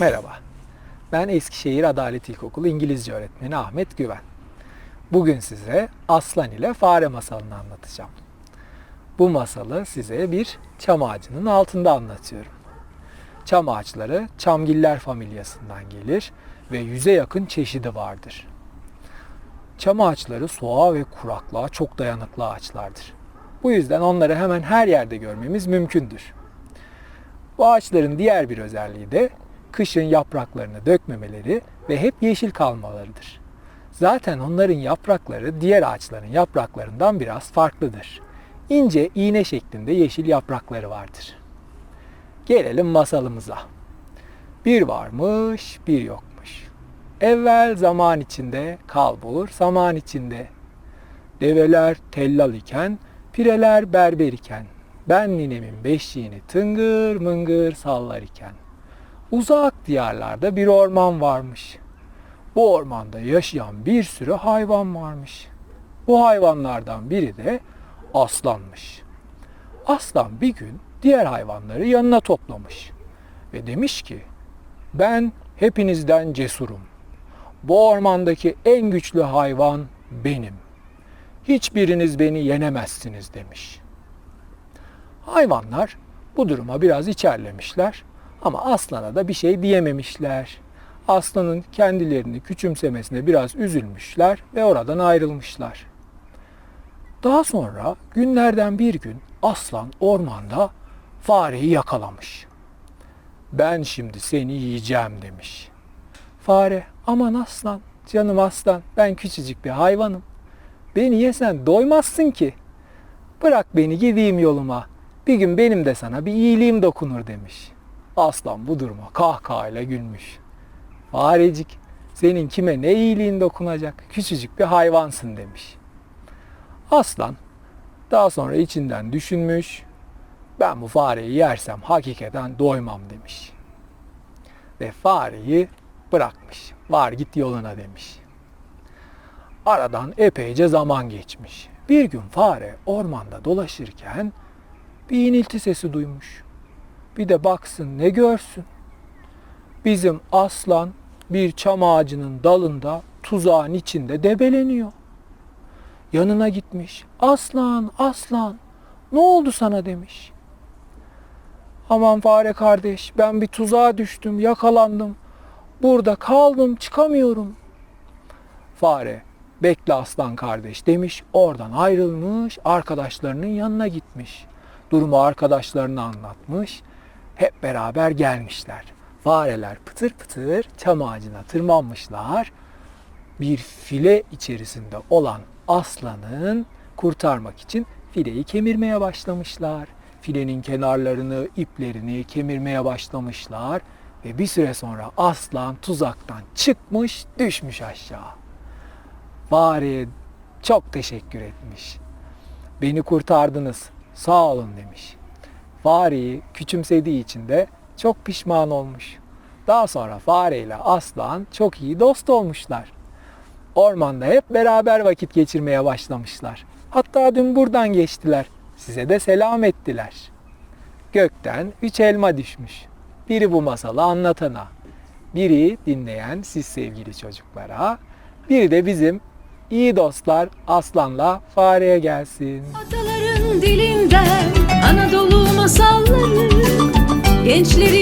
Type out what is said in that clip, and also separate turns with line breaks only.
Merhaba, ben Eskişehir Adalet İlkokulu İngilizce öğretmeni Ahmet Güven. Bugün size aslan ile fare masalını anlatacağım. Bu masalı size bir çam ağacının altında anlatıyorum. Çam ağaçları çamgiller familyasından gelir ve yüze yakın çeşidi vardır. Çam ağaçları soğuğa ve kuraklığa çok dayanıklı ağaçlardır. Bu yüzden onları hemen her yerde görmemiz mümkündür. Bu ağaçların diğer bir özelliği de kışın yapraklarını dökmemeleri ve hep yeşil kalmalarıdır. Zaten onların yaprakları diğer ağaçların yapraklarından biraz farklıdır. İnce iğne şeklinde yeşil yaprakları vardır. Gelelim masalımıza. Bir varmış, bir yokmuş. Evvel zaman içinde, kalbur zaman içinde. Develer tellal iken, pireler berber iken, ben ninemin beşiğini tıngır mıngır sallar iken. Uzak diyarlarda bir orman varmış. Bu ormanda yaşayan bir sürü hayvan varmış. Bu hayvanlardan biri de aslanmış. Aslan bir gün diğer hayvanları yanına toplamış ve demiş ki: "Ben hepinizden cesurum. Bu ormandaki en güçlü hayvan benim. Hiçbiriniz beni yenemezsiniz." demiş. Hayvanlar bu duruma biraz içerlemişler ama aslana da bir şey diyememişler. Aslanın kendilerini küçümsemesine biraz üzülmüşler ve oradan ayrılmışlar. Daha sonra günlerden bir gün aslan ormanda fareyi yakalamış. Ben şimdi seni yiyeceğim demiş. Fare aman aslan canım aslan ben küçücük bir hayvanım. Beni yesen doymazsın ki. Bırak beni gideyim yoluma. Bir gün benim de sana bir iyiliğim dokunur demiş. Aslan bu duruma kahkahayla gülmüş. Farecik senin kime ne iyiliğin dokunacak küçücük bir hayvansın demiş. Aslan daha sonra içinden düşünmüş. Ben bu fareyi yersem hakikaten doymam demiş. Ve fareyi bırakmış. Var git yoluna demiş. Aradan epeyce zaman geçmiş. Bir gün fare ormanda dolaşırken bir inilti sesi duymuş. Bir de baksın ne görsün. Bizim aslan bir çam ağacının dalında tuzağın içinde debeleniyor. Yanına gitmiş. Aslan, aslan ne oldu sana demiş. Aman fare kardeş ben bir tuzağa düştüm, yakalandım. Burada kaldım, çıkamıyorum. Fare bekle aslan kardeş demiş. Oradan ayrılmış, arkadaşlarının yanına gitmiş. Durumu arkadaşlarına anlatmış. Hep beraber gelmişler. Fareler pıtır pıtır çam ağacına tırmanmışlar. Bir file içerisinde olan aslanın kurtarmak için fileyi kemirmeye başlamışlar. Filenin kenarlarını, iplerini kemirmeye başlamışlar ve bir süre sonra aslan tuzaktan çıkmış, düşmüş aşağı. Fareye çok teşekkür etmiş. Beni kurtardınız. Sağ olun demiş. Fareyi küçümsediği için de çok pişman olmuş. Daha sonra fare ile aslan çok iyi dost olmuşlar. Ormanda hep beraber vakit geçirmeye başlamışlar. Hatta dün buradan geçtiler. Size de selam ettiler. Gökten üç elma düşmüş. Biri bu masalı anlatana, biri dinleyen siz sevgili çocuklara, biri de bizim iyi dostlar aslanla fareye gelsin.
Ataların dilinden Anadolu masalları Gençleri